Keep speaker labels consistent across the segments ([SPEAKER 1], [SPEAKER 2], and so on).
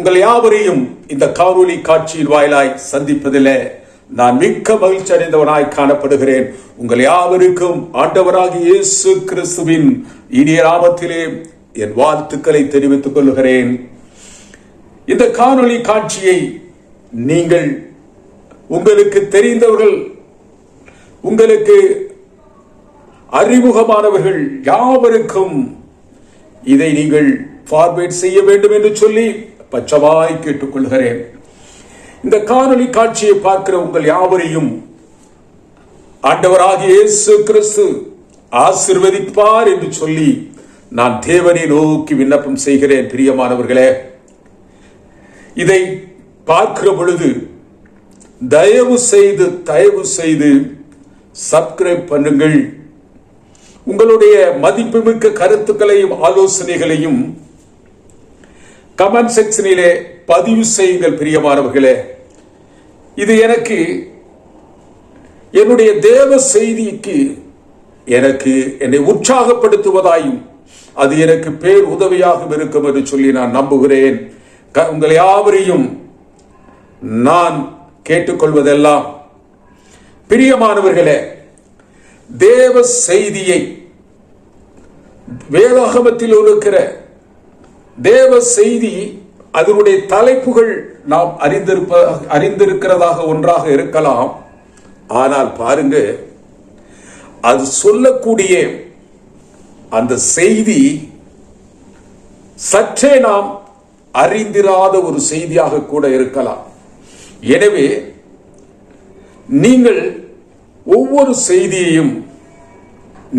[SPEAKER 1] உங்கள் யாவரையும் இந்த காணொலி காட்சியின் வாயிலாய் சந்திப்பதிலே நான் மிக்க மகிழ்ச்சி அடைந்தவனாய் காணப்படுகிறேன். உங்கள் யாவருக்கும் ஆண்டவராக இயேசு கிறிஸ்துவின் இனிய ராமத்திலே என் வாழ்த்துக்களை தெரிவித்துக் கொள்கிறேன். இந்த காணொளி காட்சியை நீங்கள் உங்களுக்கு தெரிந்தவர்கள் உங்களுக்கு அறிமுகமானவர்கள் யாவருக்கும் இதை நீங்கள் ஃபார்வேர்ட் செய்ய வேண்டும் என்று சொல்லி பச்சவாய் கேட்டுக்கொள்கிறேன். இந்த காணொலி காட்சியை பார்க்கிற உங்கள் யாவரையும் ஆண்டவராகிய இயேசு கிறிஸ்து ஆசிர்வதிப்பார் என்று சொல்லி நான் தேவனை நோக்கி விண்ணப்பம் செய்கிறேன் பிரியமானவர்களே. இதை பார்க்கிற பொழுது தயவு செய்து தயவு செய்து சப்ஸ்கிரைப் பண்ணுங்கள். உங்களுடைய மதிப்புமிக்க கருத்துக்களையும் ஆலோசனைகளையும் கமெண்ட் செக்ஷனிலே பதிவு செய்யுங்கள் பிரியமானவர்களே. இது எனக்கு என்னுடைய தேவ செய்திக்கு எனக்கு என்னை உற்சாகப்படுத்துவதாயும் அது எனக்கு பேர் உதவியாக இருக்கும் என்று சொல்லி நான் நம்புகிறேன். க- உங்கள் யாவரையும் நான் கேட்டுக்கொள்வதெல்லாம் பிரியமானவர்களே தேவ செய்தியை வேதாகமத்தில் இருக்கிற தேவ செய்தி அதனுடைய தலைப்புகள் நாம் அறிந்திருப்ப அறிந்திருக்கிறதாக ஒன்றாக இருக்கலாம். ஆனால் பாருங்க அது சொல்லக்கூடிய அந்த செய்தி சற்றே நாம் அறிந்திராத ஒரு செய்தியாக கூட இருக்கலாம். எனவே நீங்கள் ஒவ்வொரு செய்தியையும்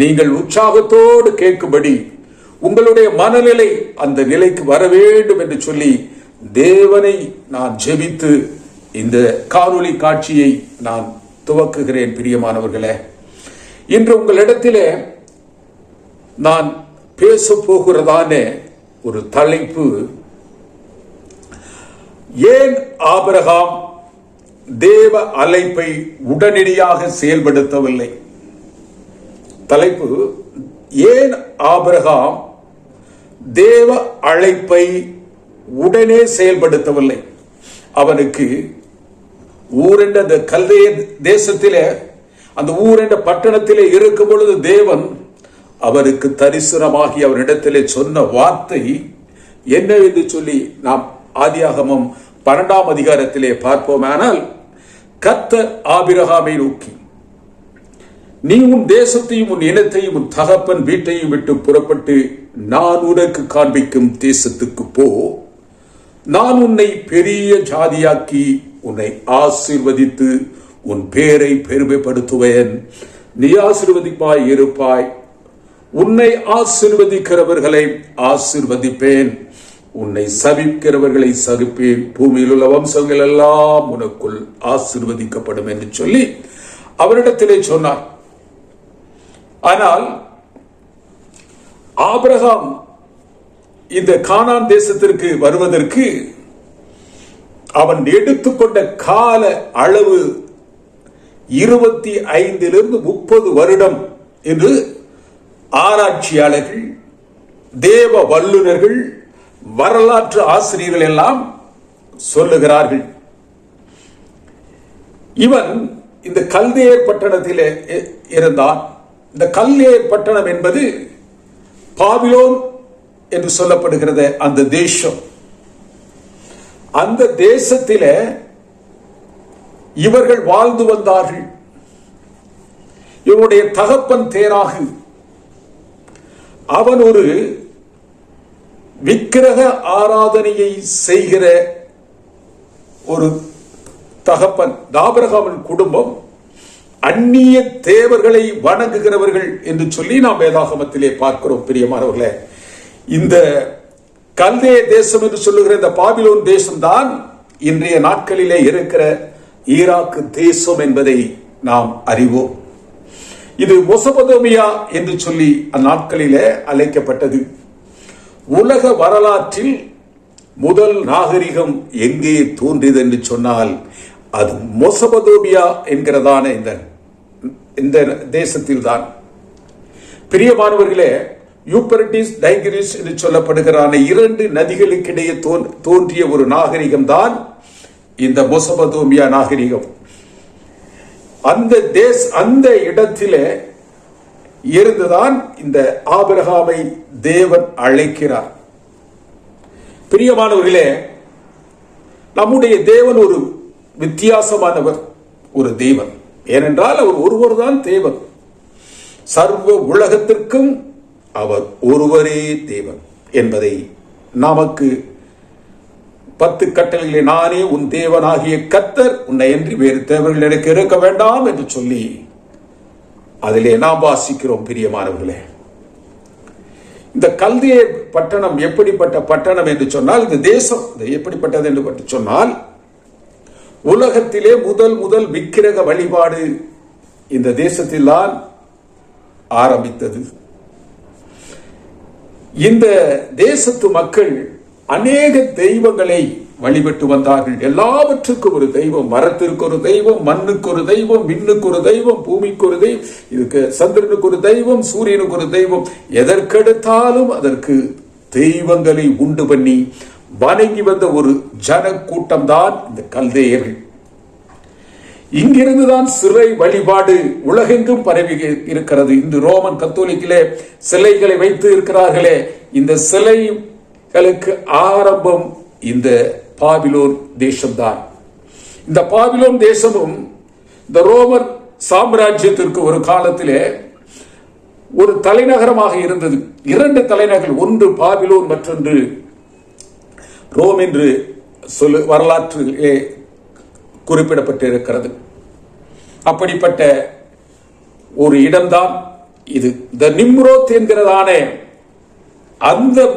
[SPEAKER 1] நீங்கள் உற்சாகத்தோடு கேட்கும்படி உங்களுடைய மனநிலை அந்த நிலைக்கு வர வேண்டும் என்று சொல்லி தேவனை நான் ஜெபித்து இந்த காணொளி காட்சியை நான் துவக்குகிறேன் பிரியமானவர்களே. இன்று உங்களிடத்திலே நான் பேச போகிறதான ஒரு தலைப்பு ஏன் ஆபரகாம் தேவ அழைப்பை உடனடியாக செயல்படுத்தவில்லை? தலைப்பு ஏன் ஆபரகாம் தேவ அழைப்பை உடனே செயல்படுத்தவில்லை. அவனுக்கு ஊரென்ற அந்த கல்தைய தேசத்திலே அந்த ஊரென்ற பட்டணத்திலே இருக்கும் பொழுது தேவன் அவருக்கு தரிசனமாகி அவரிடத்திலே சொன்ன வார்த்தை என்ன என்று சொல்லி நாம் ஆதியாகமம் பன்னெண்டாம் அதிகாரத்திலே பார்ப்போமானால் கத்த ஆபிரகாமை நோக்கி நீ உன் தேசத்தையும் உன் இனத்தையும் உன் தகப்பன் வீட்டையும் விட்டு புறப்பட்டு நான் உனக்கு காண்பிக்கும் தேசத்துக்கு போ. நான் உன்னை பெரிய ஜாதியாக்கி உன்னை ஆசீர்வதித்து உன் பேரை பெருமைப்படுத்துவேன். நீ ஆசிர்வதிப்பாய் இருப்பாய். உன்னை ஆசிர்வதிக்கிறவர்களை ஆசிர்வதிப்பேன். உன்னை சபிக்கிறவர்களை சகிப்பேன் பூமியில் உள்ள வம்சங்கள் எல்லாம் உனக்குள் ஆசிர்வதிக்கப்படும் என்று சொல்லி அவரிடத்திலே சொன்னார். ஆனால் ஆபிரகாம் இந்த கானான் தேசத்திற்கு வருவதற்கு அவன் எடுத்துக்கொண்ட கால அளவு இருபத்தி ஐந்திலிருந்து முப்பது வருடம் என்று ஆராய்ச்சியாளர்கள் தேவ வல்லுநர்கள் வரலாற்று ஆசிரியர்கள் எல்லாம் சொல்லுகிறார்கள். இவன் இந்த கல்தேயர் பட்டணத்தில் இருந்தான். இந்த கல்லே பட்டணம் என்பது பாபிலோன் என்று சொல்லப்படுகிறது அந்த தேசம். அந்த தேசத்தில் இவர்கள் வாழ்ந்து வந்தார்கள். இவனுடைய தகப்பன் தேராகு. அவன் ஒரு விக்கிரக ஆராதனையை செய்கிற ஒரு தகப்பன் தாபரகாமன் குடும்பம். அந்நிய தேவர்களை வணங்குகிறவர்கள் என்று சொல்லி நாம் வேதாகமத்திலே பார்க்கிறோம் பிரியமானவர்களே. இந்த கல்தே தேசம் என்று சொல்லுகிற இந்த பாபிலோன் தேசம்தான் இன்றைய நாட்களிலே இருக்கிற ஈராக்கு தேசம் என்பதை நாம் அறிவோம். இது மொசபதோமியா என்று சொல்லி அந்நாட்களிலே அழைக்கப்பட்டது. உலக வரலாற்றில் முதல் நாகரிகம் எங்கே தோன்றியது என்று சொன்னால் அது மொசபதோமியா என்கிறதான இந்த இந்த தேசத்தில் தான் பிரியமானவர்களே யூப்பரட்டிஸ் டைகிரிஸ் என்று சொல்லப்படுகிறான இரண்டு நதிகளுக்கிடையே தோன்றிய ஒரு நாகரிகம் தான் இந்த மொசபதோமியா நாகரிகம். அந்த தேச அந்த இடத்திலே இருந்துதான் இந்த ஆபிரகாமை தேவன் அழைக்கிறார். பிரியமானவர்களே நம்முடைய தேவன் ஒரு வித்தியாசமானவர் ஒரு தேவன். ஏனென்றால் அவர் ஒருவர் தான் தேவன். சர்வ உலகத்திற்கும் அவர் ஒருவரே தேவன் என்பதை நமக்கு பத்து கட்டளைகளை நானே உன் தேவனாகிய கத்தர் உன்னை என்று வேறு தேவர்கள் எனக்கு இருக்க வேண்டாம் என்று சொல்லி அதிலே நாம் வாசிக்கிறோம் பிரியமானவர்களே. இந்த கல்திய பட்டணம் எப்படிப்பட்ட பட்டணம் என்று சொன்னால் இந்த தேசம் இது எப்படிப்பட்டது என்று சொன்னால் உலகத்திலே முதல் முதல் விக்கிரக வழிபாடு இந்த தேசத்தில்தான் ஆரம்பித்தது. இந்த தேசத்து மக்கள் அநேக தெய்வங்களை வழிபட்டு வந்தார்கள். எல்லாவற்றுக்கும் ஒரு தெய்வம் மரத்திற்கு ஒரு தெய்வம் மண்ணுக்கு ஒரு தெய்வம் விண்ணுக்கு ஒரு தெய்வம் பூமிக்கு ஒரு தெய்வம் இதுக்கு சந்திரனுக்கு ஒரு தெய்வம் சூரியனுக்கு ஒரு தெய்வம். எதற்கெடுத்தாலும் அதற்கு தெய்வங்களை உண்டு பண்ணி வணங்கி வந்த ஒரு ஜன கூட்டம் தான் இந்த கல்தேயர்கள். இங்கிருந்துதான் சிலை வழிபாடு உலகெங்கும் பரவி இருக்கிறது. இன்று ரோமன் கத்தோலிக்கிலே சிலைகளை வைத்து இருக்கிறார்களே. இந்த சிலைகளுக்கு ஆரம்பம் இந்த பாபிலோன் தேசம்தான். இந்த பாபிலோன் தேசமும் இந்த ரோமர் சாம்ராஜ்யத்திற்கு ஒரு காலத்திலே ஒரு தலைநகரமாக இருந்தது. இரண்டு தலைநகர் ஒன்று பாபிலோன் மற்றொன்று ரோம் என்று சொல்லு வரலாற்றிலே குறிப்பிடப்பட்டிருக்கிறது. அப்படிப்பட்ட ஒரு இடம்தான் இது. த நிம்ரோத் என்கிறதான. அந்த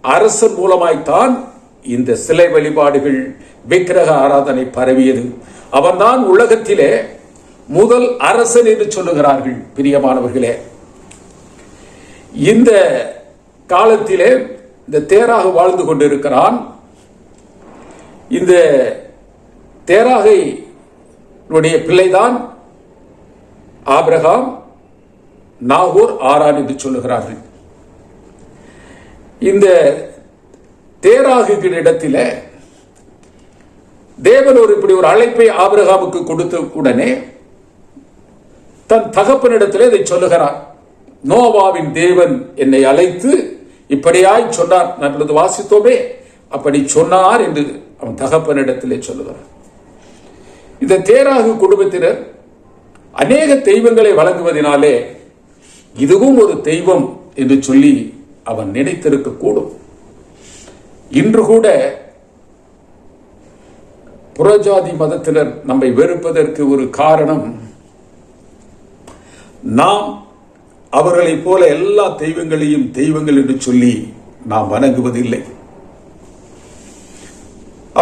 [SPEAKER 1] அரசன் மூலமாய்த்தான் இந்த சிலை வழிபாடுகள் விக்கிரக ஆராதனை பரவியது. அவன்தான் உலகத்திலே முதல் அரசன் என்று சொல்லுகிறார்கள் பிரியமானவர்களே. இந்த காலத்திலே இந்த தேராக வாழ்ந்து கொண்டிருக்கிறான். இந்த தேராகை பிள்ளைதான் ஆபிரகாம் நாகூர் ஆரான் என்று சொல்லுகிறார்கள். இந்த தேராகுகிற இடத்தில தேவன் ஒரு இப்படி ஒரு அழைப்பை ஆபிரகாமுக்கு கொடுத்த உடனே தன் தகப்பனிடத்தில் இதை சொல்லுகிறார். நோவாவின் தேவன் என்னை அழைத்து இப்படியாய் சொன்னார். நான் இப்பொழுது வாசித்தோமே. அப்படி சொன்னார் என்று அவன் தகப்பனிடத்திலே சொல்லுகிறார் இந்த தேராகு குடும்பத்தினர் அநேக தெய்வங்களை வழங்குவதனாலே இதுவும் ஒரு தெய்வம் என்று சொல்லி அவன் நினைத்திருக்க கூடும் இன்று கூட புறஜாதி மதத்தினர் நம்மை வெறுப்பதற்கு ஒரு காரணம் நாம் அவர்களைப் போல எல்லா தெய்வங்களையும் தெய்வங்கள் என்று சொல்லி நாம் வணங்குவதில்லை.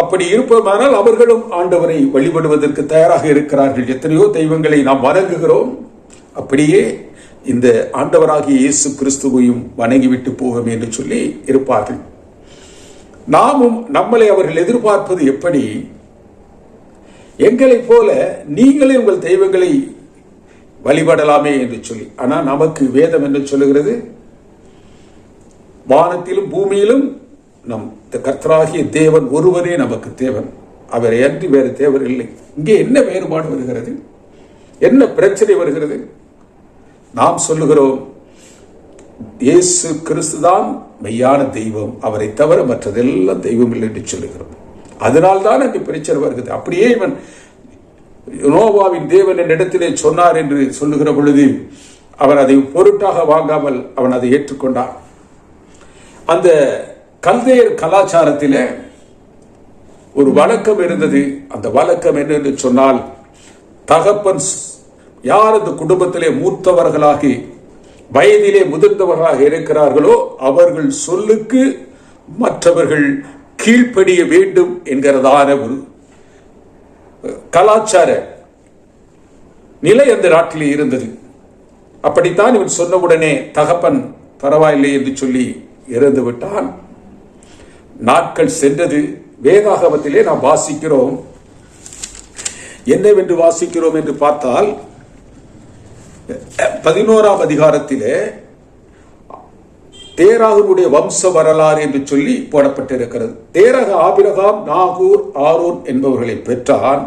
[SPEAKER 1] அப்படி இருப்பதுமானால் அவர்களும் ஆண்டவரை வழிபடுவதற்கு தயாராக இருக்கிறார்கள். எத்தனையோ தெய்வங்களை நாம் வணங்குகிறோம். அப்படியே இந்த ஆண்டவராகிய இயேசு கிறிஸ்துவையும் வணங்கிவிட்டு போகும் என்று சொல்லி இருப்பார்கள். நாமும் நம்மளை அவர்கள் எதிர்பார்ப்பது எப்படி? எங்களைப் போல நீங்களே உங்கள் தெய்வங்களை வழிபடலாமே என்று சொல்லி. ஆனால் நமக்கு வேதம் என்று சொல்லுகிறது வானத்திலும் பூமியிலும் நம் கர்த்தராகிய தேவன் ஒருவரே நமக்கு தேவன். அவரை அன்றி வேறு தேவர் இல்லை. இங்கே என்ன வேறுபாடு வருகிறது? என்ன பிரச்சனை வருகிறது? நாம் சொல்லுகிறோம் இயேசு கிறிஸ்துதான் மெய்யான தெய்வம். அவரை தவிர மற்றதெல்லாம் தெய்வம் இல்லை என்று சொல்லுகிறோம். அதனால்தான் அங்கு பிரச்சனை வருகிறது. அப்படியே இவன் நோவாவின் தேவன் என்னிடத்திலே சொன்னார் என்று சொல்லுகிற பொழுது அவர் அதை பொருட்டாக வாங்காமல் அவன் அதை ஏற்றுக்கொண்டான். அந்த கல்தையர் கலாச்சாரத்தில் ஒரு வழக்கம் இருந்தது. அந்த வழக்கம் என்ன என்று சொன்னால் தகப்பன் யார் அந்த குடும்பத்திலே மூத்தவர்களாகி வயதிலே முதிர்ந்தவர்களாக இருக்கிறார்களோ அவர்கள் சொல்லுக்கு மற்றவர்கள் கீழ்ப்படிய வேண்டும் என்கிறதான ஒரு கலாச்சார நிலை அந்த நாட்டிலே இருந்தது. அப்படித்தான் இவன் சொன்னவுடனே தகப்பன் பரவாயில்லை என்று சொல்லி இறந்து விட்டான். நாட்கள் சென்றது. வேதாகவத்திலே நாம் வாசிக்கிறோம். என்னவென்று வாசிக்கிறோம் என்று பார்த்தால் பதினோராம் அதிகாரத்திலே தேராகனுடைய வம்ச வரலாறு என்று சொல்லி போடப்பட்டிருக்கிறது. தேரக ஆபிரகாம் நாகூர் ஆரோன் என்பவர்களை பெற்றான்.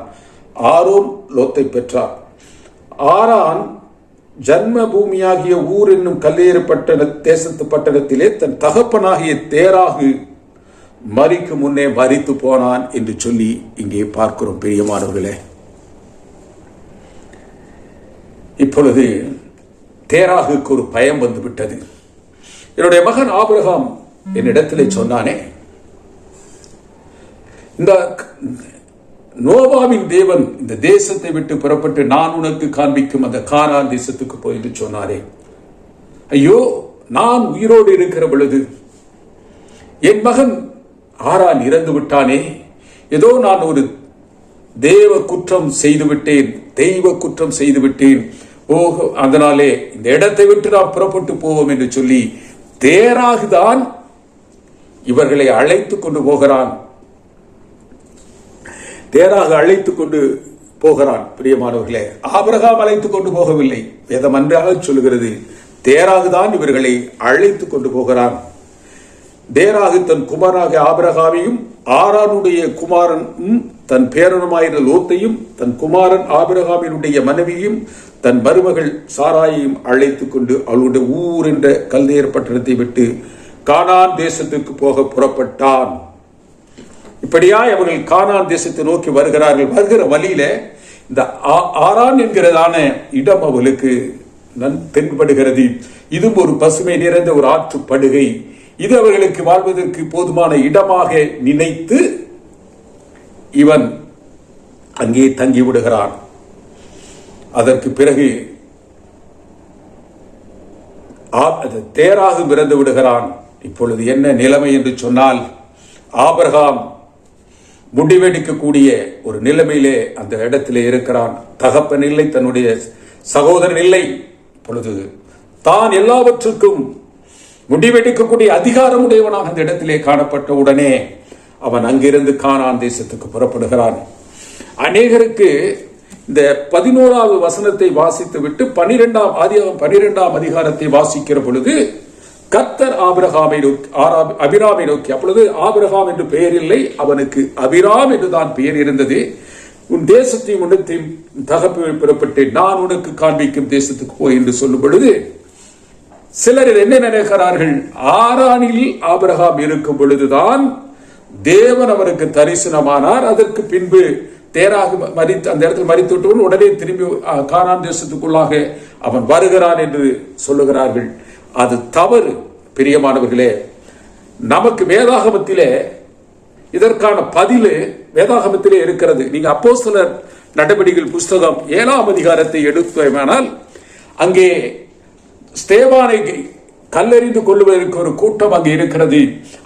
[SPEAKER 1] ஆரோன் லோத்தை பெற்றான். ஆரான் ஜன்ம பூமியாகிய ஊர் என்னும் கல்லேறு பட்டண தேசத்து பட்டணத்திலே தன் தகப்பனாகிய தேராகு மறிக்கு முன்னே மறித்து போனான் என்று சொல்லி இங்கே பார்க்கிறோம் பெரியமானவர்களே. இப்பொழுது தேராகுக்கு ஒரு பயம் வந்துவிட்டது. என்னுடைய மகன் ஆபிரகாம் என்னிடத்திலே சொன்னானே இந்த நோவாவின் தேவன் இந்த தேசத்தை விட்டு புறப்பட்டு நான் உனக்கு காண்பிக்கும் அந்த காரான் தேசத்துக்கு போய் என்று சொன்னாரே. ஐயோ நான் உயிரோடு இருக்கிற பொழுது என் மகன் ஆரான் இறந்து விட்டானே. ஏதோ நான் ஒரு தேவ குற்றம் செய்து விட்டேன் தெய்வ குற்றம் செய்து விட்டேன். அதனாலே இந்த இடத்தை விட்டு நாம் புறப்பட்டு போவோம் என்று சொல்லி தேராகுதான் இவர்களை அழைத்து கொண்டு போகிறான். தேராக அழைத்து கொண்டு போகிறான் பிரியமானவர்களே. ஆபரகாம் அழைத்து கொண்டு போகவில்லை. வேதம் அன்றாக சொல்லுகிறது. தேராகுதான் இவர்களை அழைத்து கொண்டு போகிறான். தேராகு தன் குமாராக ஆபரகாமையும் ஆரானுடைய குமாரனும் தன் பேரனுமாயின லோத்தையும் தன் குமாரன் ஆபிரகாமினுடைய மனைவியும் தன் மருமகள் சாராயையும் அழைத்து கொண்டு அவளுடைய ஊர் என்ற கல்தேர் பட்டணத்தை விட்டு கானான் தேசத்துக்கு போக புறப்பட்டான். இப்படியாய் அவர்கள் கானான் தேசத்தை நோக்கி வருகிறார்கள். வருகிற வழியில இந்த ஆரான் என்கிறதான இடம் அவளுக்கு நன் தென்படுகிறது. இதுவும் ஒரு பசுமை நிறைந்த ஒரு ஆற்று படுகை இது அவர்களுக்கு வாழ்வதற்கு போதுமான இடமாக நினைத்து இவன் அங்கே தங்கி விடுகிறான். அதற்கு பிறகு தேராக பிறந்து விடுகிறான். இப்பொழுது என்ன நிலைமை என்று சொன்னால் ஆபரகாம் முடிவெடுக்கக்கூடிய ஒரு நிலைமையிலே அந்த இடத்திலே இருக்கிறான். தகப்பன் இல்லை தன்னுடைய சகோதரன் இல்லை. பொழுது தான் எல்லாவற்றுக்கும் முடிவெடுக்கக்கூடிய அதிகாரம் உடையவனாக அந்த இடத்திலே காணப்பட்ட உடனே அவன் அங்கிருந்து கானான் தேசத்துக்கு புறப்படுகிறான். அநேகருக்கு இந்த பதினோராவது வசனத்தை வாசித்து விட்டு பனிரெண்டாம் ஆதி பனிரெண்டாம் அதிகாரத்தை வாசிக்கிற பொழுது கத்தர் ஆபிரகாமை நோக்கி அபிராமை நோக்கி அப்பொழுது ஆபிரகாம் என்று பெயர் இல்லை அவனுக்கு அபிராம் என்று தான் பெயர் இருந்தது. உன் தேசத்தையும் உன்னத்தையும் தகப்பு பெறப்பட்டு நான் உனக்கு காண்பிக்கும் தேசத்துக்கு போய் என்று சொல்லும் பொழுது சிலர் என்ன நினைக்கிறார்கள்? ஆறானில் ஆபிரகாம் இருக்கும் பொழுதுதான் தேவன் அவருக்கு தரிசனமானார். அதற்கு பின்பு தேராக மறித்து அந்த இடத்தில் மறித்து விட்டவன் உடனே திரும்பி கானான் தேசத்துக்குள்ளாக அவன் வருகிறான் என்று சொல்லுகிறார்கள். அது தவறு பிரியமானவர்களே. நமக்கு வேதாகமத்திலே இதற்கான பதிலு வேதாகமத்திலே இருக்கிறது. நீங்க அப்போ சிலர் நடவடிக்கைகள் புஸ்தகம் ஏழாம் அதிகாரத்தை எடுத்தோமானால் அங்கே ஸ்தேவானை கல்லறிந்து கொள்வதற்கு ஒரு கூட்டம் அங்கே இருக்கிறது.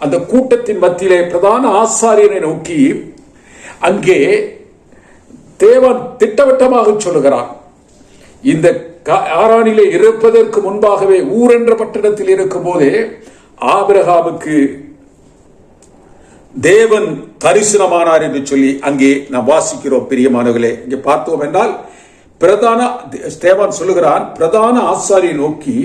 [SPEAKER 1] அந்த கூட்டத்தின் மத்தியிலே பிரதான ஆசாரியனை நோக்கி அங்கே தேவன் திட்டவட்டமாக சொல்லுகிறான். இந்த ஆரானிலே இருப்பதற்கு முன்பாகவே ஊர் என்ற பட்டணத்தில் இருக்கும் போதே ஆபிரகாமுக்கு தேவன் தரிசனமானார் என்று சொல்லி அங்கே நாம் வாசிக்கிறோம் பிரியமானவர்களே. இங்கே பார்த்தோம் என்றால் பிரதான தேவன் சொல்லுகிறான் பிரதான ஆசாரியை நோக்கி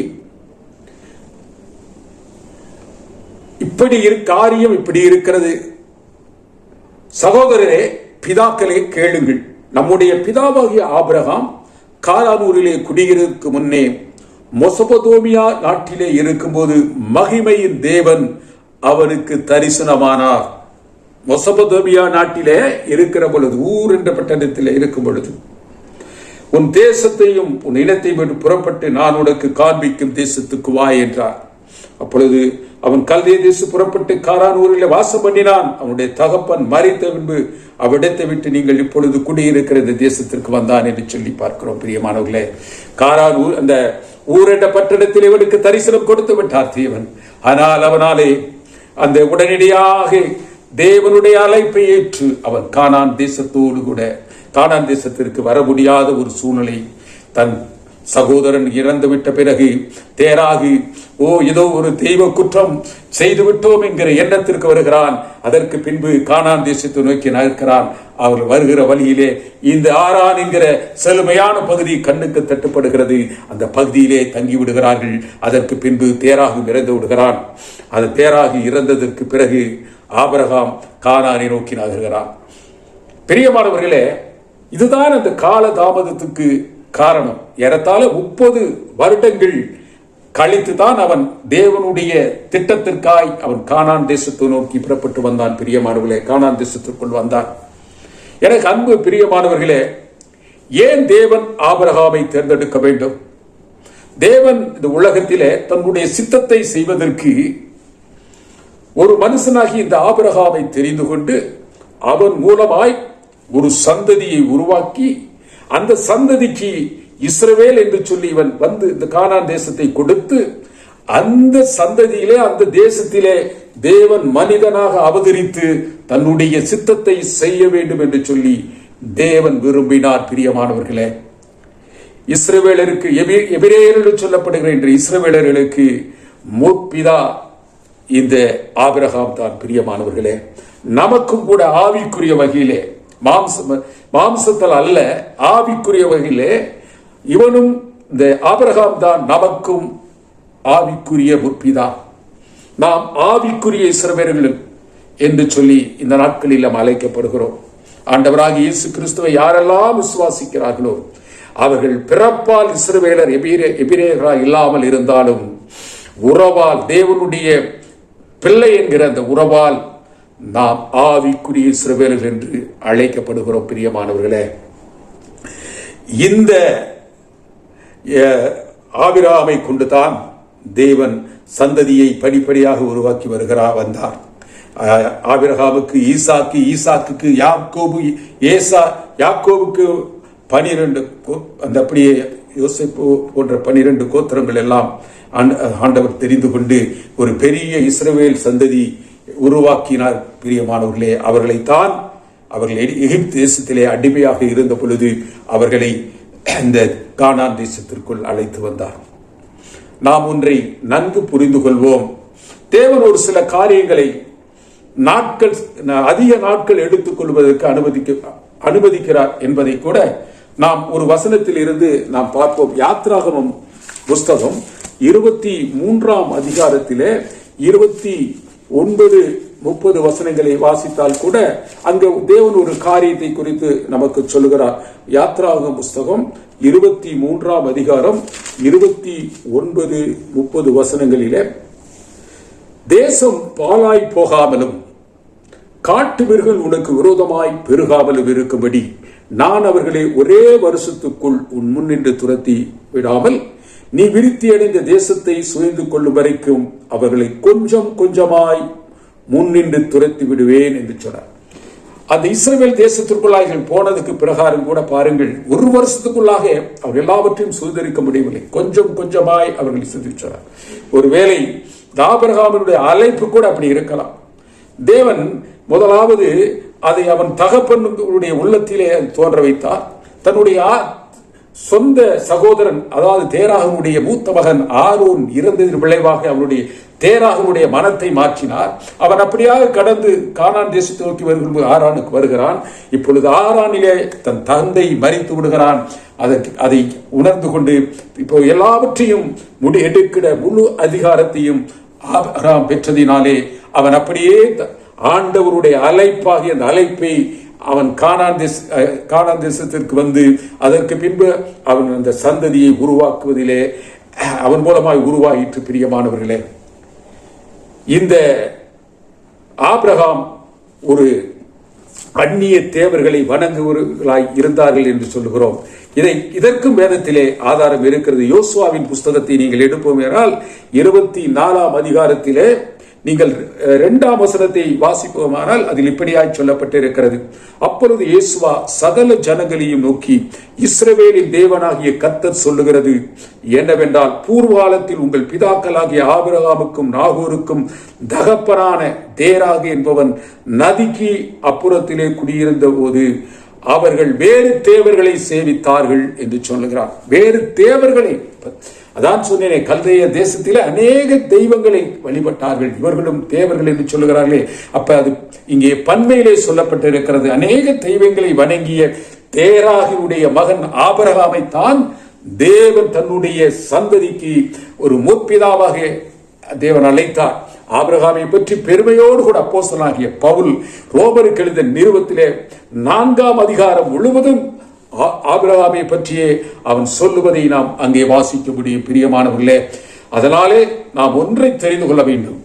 [SPEAKER 1] இப்படி காரியம் இப்படி இருக்கிறது. சகோதரரே பிதாக்களே கேளுங்கள். நம்முடைய பிதாவாகிய ஆபிரகாம் காலானூரிலே குடியிருக்கு முன்னே மொசபதோமியா நாட்டிலே இருக்கும்போது மகிமையின் தேவன் அவருக்கு தரிசனமானார். மொசபதோமியா நாட்டிலே இருக்கிற பொழுது ஊர் என்ற பட்டணத்தில் இருக்கும் பொழுது உன் தேசத்தையும் உன் இனத்தையும் விட்டு புறப்பட்டு நான் உனக்கு காண்பிக்கும் தேசத்துக்கு வா என்றார். அப்பொழுது அவன் கல்விய தேசம் புறப்பட்டு காரானூரில் வாசம் பண்ணினான். அவனுடைய தகப்பன் மறித்த பின்பு அவ்விடத்தை விட்டு நீங்கள் இப்பொழுது குடியிருக்கிற இந்த தேசத்திற்கு வந்தான் என்று சொல்லி பார்க்கிறோம் பிரியமானவர்களே. காரானூர் அந்த ஊரென்ற பட்டணத்தில் இவனுக்கு தரிசனம் கொடுத்து விட்டார் தேவன். ஆனால் அவனாலே அந்த உடனடியாக தேவனுடைய அழைப்பை ஏற்று அவன் காணான் தேசத்தோடு கூட காணான் தேசத்திற்கு வர முடியாத ஒரு சூழ்நிலை தன் சகோதரன் இறந்து விட்ட பிறகு தேராகி ஓ ஏதோ ஒரு தெய்வ குற்றம் செய்து விட்டோம் என்கிற எண்ணத்திற்கு வருகிறான். அதற்கு பின்பு காணான் தேசத்தை நோக்கி நகர்கிறான். அவர் வருகிற வழியிலே இந்த ஆறான் என்கிற செழுமையான பகுதி கண்ணுக்கு தட்டுப்படுகிறது. அந்த பகுதியிலே தங்கி விடுகிறார்கள் அதற்கு பின்பு தேராகி இறந்து விடுகிறான். அது தேராகி இறந்ததற்கு பிறகு ஆபரகாம் கானானை நோக்கி நகர்கிறான். பெரியமானவர்களே இதுதான் அந்த கால தாமதத்துக்கு காரணம். ஏறத்தாழ முப்பது வருடங்கள் கழித்து தான் அவன் தேவனுடைய திட்டத்திற்காய் அவன் காணான் தேசத்தை நோக்கி புறப்பட்டு வந்தான். பிரியமானவர்களே காணான் தேசத்திற்குள் வந்தான். எனக்கு அன்பு பிரியமானவர்களே ஏன் தேவன் ஆபரகாமை தேர்ந்தெடுக்க வேண்டும்? தேவன் இந்த உலகத்திலே தன்னுடைய சித்தத்தை செய்வதற்கு ஒரு மனுஷனாகி இந்த ஆபரகாவை தெரிந்து கொண்டு அவன் மூலமாய் ஒரு சந்ததியை உருவாக்கி அந்த சந்ததிக்கு இஸ்ரவேல் என்று சொல்லி இவன் வந்து இந்த கானான் தேசத்தை கொடுத்து அந்த சந்ததியிலே அந்த தேசத்திலே தேவன் மனிதனாக அவதரித்து தன்னுடைய சித்தத்தை செய்ய வேண்டும் என்று சொல்லி தேவன் விரும்பினார். பிரியமானவர்களே இஸ்ரவேலருக்கு எபி- எபிரேயர் என்று சொல்லப்படுகிற இன்று இஸ்ரவேலர்களுக்கு முற்பிதா இந்த ஆபிரகாம் தான். பிரியமானவர்களே நமக்கும் கூட ஆவிக்குரிய வகையிலே மாம்ச மாம்சத்தில் அல்ல ஆவிக்குரிய வகையிலே இவனும் இந்த ஆபரகாம் தான் நமக்கும் ஆவிக்குரிய முற்பிதா. நாம் ஆவிக்குரிய இஸ்ரவேலர்கள் என்று சொல்லி இந்த நாட்களில் நாம் அழைக்கப்படுகிறோம். ஆண்டவராக இயேசு கிறிஸ்துவை யாரெல்லாம் விசுவாசிக்கிறார்களோ அவர்கள் பிறப்பால் இஸ்ரவேலர் எபிரே இல்லாமல் இருந்தாலும் உறவால் தேவனுடைய பிள்ளை என்கிற அந்த உறவால் நாம் ஆவிக்குரிய சிறுவர்கள் என்று அழைக்கப்படுகிறோம் பிரியமானவர்களே. இந்த அஹ், கொண்டுதான் தேவன் சந்ததியை படிப்படியாக உருவாக்கி வருகிறார் வந்தார். ஆபிரகாமுக்கு ஈசாக்கு ஈசாக்குக்கு யாக்கோபு ஏசா யாக்கோபுக்கு பனிரெண்டு அந்த அப்படியே யோசிப்பு போன்ற பனிரெண்டு கோத்திரங்கள் எல்லாம் ஆண்டவர் தெரிந்து கொண்டு ஒரு பெரிய இஸ்ரவேல் சந்ததி உருவாக்கினார் பிரியமானவர்களே. அவர்களைத்தான் அவர்கள் எகிப்து தேசத்திலே அடிமையாக இருந்த பொழுது அவர்களை இந்த கானான் தேசத்திற்குள் அழைத்து வந்தார். நாம் ஒன்றை நன்கு புரிந்து கொள்வோம். தேவன் ஒரு சில காரியங்களை நாட்கள் அதிக நாட்கள் எடுத்துக் கொள்வதற்கு அனுமதிக்க அனுமதிக்கிறார் என்பதை கூட நாம் ஒரு வசனத்தில் இருந்து நாம் பார்ப்போம். யாத்ராகமம் புஸ்தகம் இருபத்தி மூன்றாம் அதிகாரத்திலே இருபத்தி ஒன்பது முப்பது வசனங்களை வாசித்தால் கூட அங்க தேவன் ஒரு காரியத்தை குறித்து நமக்கு சொல்லுகிறார். யாத்ராக புஸ்தகம் இருபத்தி மூன்றாம் அதிகாரம் இருபத்தி ஒன்பது முப்பது வசனங்களில தேசம் பாழாய் போகாமலும் காட்டு மிருகங்கள் உனக்கு விரோதமாய் பெருகாமலும் இருக்கும்படி நான் அவர்களை ஒரே வருஷத்துக்குள் உன் முன்னின்று துரத்தி விடாமல் நீ விருத்தி அடைந்த தேசத்தை சுயந்து கொள்ளும் வரைக்கும் அவர்களை கொஞ்சம் கொஞ்சமாய் முன்னின்று துரத்தி விடுவேன் என்று சொன்னார். அந்த இஸ்ரேல் தேசத்திற்குள்ளாக போனதுக்கு பிரகாரம் கூட பாருங்கள் ஒரு வருஷத்துக்குள்ளாக அவர் எல்லாவற்றையும் சுதந்திரிக்க முடியவில்லை. கொஞ்சம் கொஞ்சமாய் அவர்களை சிந்திச்சார் ஒருவேளை தாபரகாமனுடைய அழைப்பு கூட அப்படி இருக்கலாம். தேவன் முதலாவது அதை அவன் தகப்பனுடைய உள்ளத்திலே அது தோன்ற வைத்தார் தன்னுடைய சொந்த சகோதரன் அதாவது தேராகனுடைய மூத்த மகன் ஆரோன் இறந்ததின் விளைவாக அவனுடைய தேராகனுடைய மனத்தை மாற்றினார். அவன் அப்படியாக கடந்து கானான் தேசத்தை நோக்கி வருகிற ஆரானுக்கு வருகிறான். இப்பொழுது ஆரானிலே தன் தந்தை மறித்து விடுகிறான். அதற்கு அதை உணர்ந்து கொண்டு இப்போ எல்லாவற்றையும் முடி எடுக்கிற முழு அதிகாரத்தையும் பெற்றதினாலே அவன் அப்படியே ஆண்டவருடைய அழைப்பாகிய அந்த அழைப்பை அவன் காணான் திஸ் காணான் தேசத்திற்கு வந்து அதற்கு பின்பு அவன் அந்த சந்ததியை உருவாக்குவதிலே அவன் மூலமாய் உருவாயிற்று பிரியமானவர்களே. இந்த ஆப்ரஹாம் ஒரு அந்நிய தேவர்களை வணங்குவர்களாய் இருந்தார்கள் என்று சொல்லுகிறோம். இதை இதற்கும் வேதத்திலே ஆதாரம் இருக்கிறது. யோசுவாவின் புஸ்தகத்தை நீங்கள் எடுப்போம் என்றால் இருபத்தி நாலாம் அதிகாரத்திலே நீங்கள் இரண்டாம் வசனத்தை வாசிப்போமானால் அதில் இப்படியாய் சொல்லப்பட்டிருக்கிறது. அப்பொழுது இயேசுவா சகல ஜனங்களையும் நோக்கி இஸ்ரவேலின் தேவனாகிய கத்தர் சொல்லுகிறது என்னவென்றால் பூர்வாலத்தில் உங்கள் பிதாக்களாகிய ஆபிரகாமுக்கும் நாகூருக்கும் தகப்பனான தேராகு என்பவன் நதிக்கு அப்புறத்திலே குடியிருந்த போது அவர்கள் வேறு தேவர்களை சேவித்தார்கள் என்று சொல்லுகிறார். வேறு தேவர்களை அதான் சொன்னேன் கல்தைய தேசத்தில் அநேக தெய்வங்களை வழிபட்டார்கள் இவர்களும் தேவர்கள் என்று சொல்லுகிறார்களே. அப்ப அது இங்கே பன்மையிலே சொல்லப்பட்டிருக்கிறது. அநேக தெய்வங்களை வணங்கிய தேராகியுடைய மகன் ஆபரகாமை தான் தேவன் தன்னுடைய சந்ததிக்கு ஒரு முற்பிதாவாக தேவன் அழைத்தார். ஆபிரகாமை பற்றி பெருமையோடு கூட அப்போசனாகிய பவுல் ரோமருக்கு எழுந்த நிறுவத்திலே நான்காம் அதிகாரம் முழுவதும் ஆபிரகாமை பற்றியே அவன் சொல்லுவதை நாம் அங்கே வாசிக்க முடியும் பிரியமானவர்களே. அதனாலே நாம் ஒன்றை தெரிந்து கொள்ள வேண்டும்.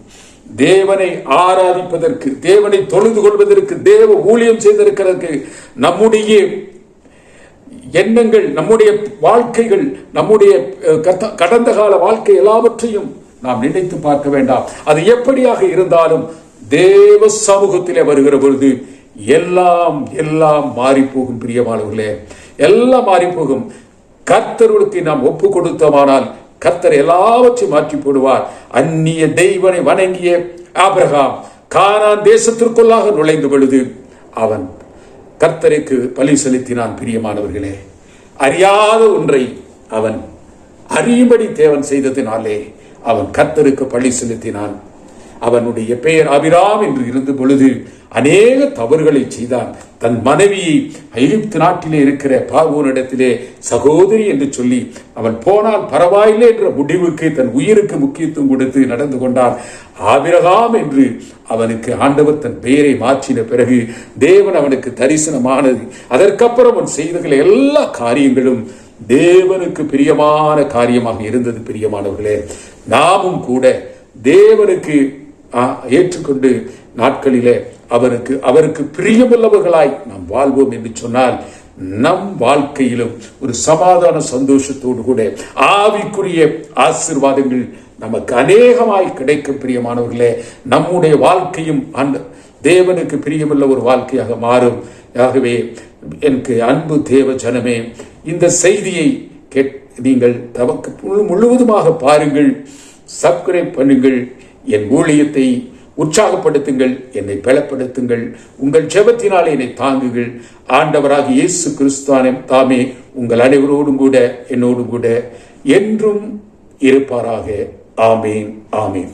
[SPEAKER 1] தேவனை ஆராதிப்பதற்கு தேவனை தொழுது கொள்வதற்கு தேவ ஊழியம் செய்திருக்கிறதற்கு நம்முடைய எண்ணங்கள் நம்முடைய வாழ்க்கைகள் நம்முடைய கத்த- கடந்த கால வாழ்க்கை எல்லாவற்றையும் நாம் நினைத்து பார்க்க வேண்டாம். அது எப்படியாக இருந்தாலும் தேவ சமூகத்திலே வருகிற பொழுது எல்லாம் எல்லாம் மாறிப்போகும் பிரியமானவர்களே. எல்லாம் மாறி போகும். கர்த்தர்களுக்கு நாம் ஒப்பு கொடுத்தோமானால் கர்த்தர் எல்லாவற்றையும் மாற்றி போடுவார். அந்நிய தெய்வனை வணங்கிய ஆபிரகாம் கானான் தேசத்திற்குள்ளாக நுழைந்த பொழுது அவன் கர்த்தருக்கு பலி செலுத்தினான் பிரியமானவர்களே. அறியாத ஒன்றை அவன் அறியும்படி தேவன் செய்ததினாலே அவன் கர்த்தருக்கு பழி செலுத்தினான். அவனுடைய பெயர் அபிராம் என்று இருந்த பொழுது அநேக தவறுகளை செய்தான். தன் மனைவியை எகிப்து நாட்டிலே இருக்கிற பார்வோனிடத்திலே சகோதரி என்று சொல்லி அவன் போனால் பரவாயில்லை என்ற முடிவுக்கு தன் உயிருக்கு முக்கியத்துவம் கொடுத்து நடந்து கொண்டான். ஆபிரகாம் என்று அவனுக்கு ஆண்டவர் தன் பெயரை மாற்றின பிறகு தேவன் அவனுக்கு தரிசனமானது. அதற்கப்புறம் அவன் செய்தகள் எல்லா காரியங்களும் தேவனுக்கு பிரியமான காரியமாக இருந்தது பிரியமானவர்களே. நாமும் கூட தேவனுக்கு ஏற்றுக்கொண்டு நாட்களிலே அவருக்கு அவருக்கு பிரியமுள்ளவர்களாய் நாம் வாழ்வோம் என்று சொன்னால் நம் வாழ்க்கையிலும் ஒரு சமாதான சந்தோஷத்தோடு கூட ஆவிக்குரிய ஆசீர்வாதங்கள் நமக்கு அநேகமாய் கிடைக்கும் பிரியமானவர்களே. நம்முடைய வாழ்க்கையும் அந்த தேவனுக்கு பிரியமுள்ள ஒரு வாழ்க்கையாக மாறும். ஆகவே எனக்கு அன்பு தேவ ஜனமே இந்த செய்தியை கேட் நீங்கள் தமக்கு முழு- முழுவதுமாக பாருங்கள் சப்ஸ்கிரைப் பண்ணுங்கள் என் ஊழியத்தை உற்சாகப்படுத்துங்கள் என்னை பலப்படுத்துங்கள் உங்கள் ஜெபத்தினால் என்னை தாங்குங்கள். ஆண்டவராக இயேசு கிறிஸ்துவானே தாமே உங்கள் அனைவரோடும் கூட என்னோடும் கூட என்றும் இருப்பாராக. ஆமேன் ஆமேன்.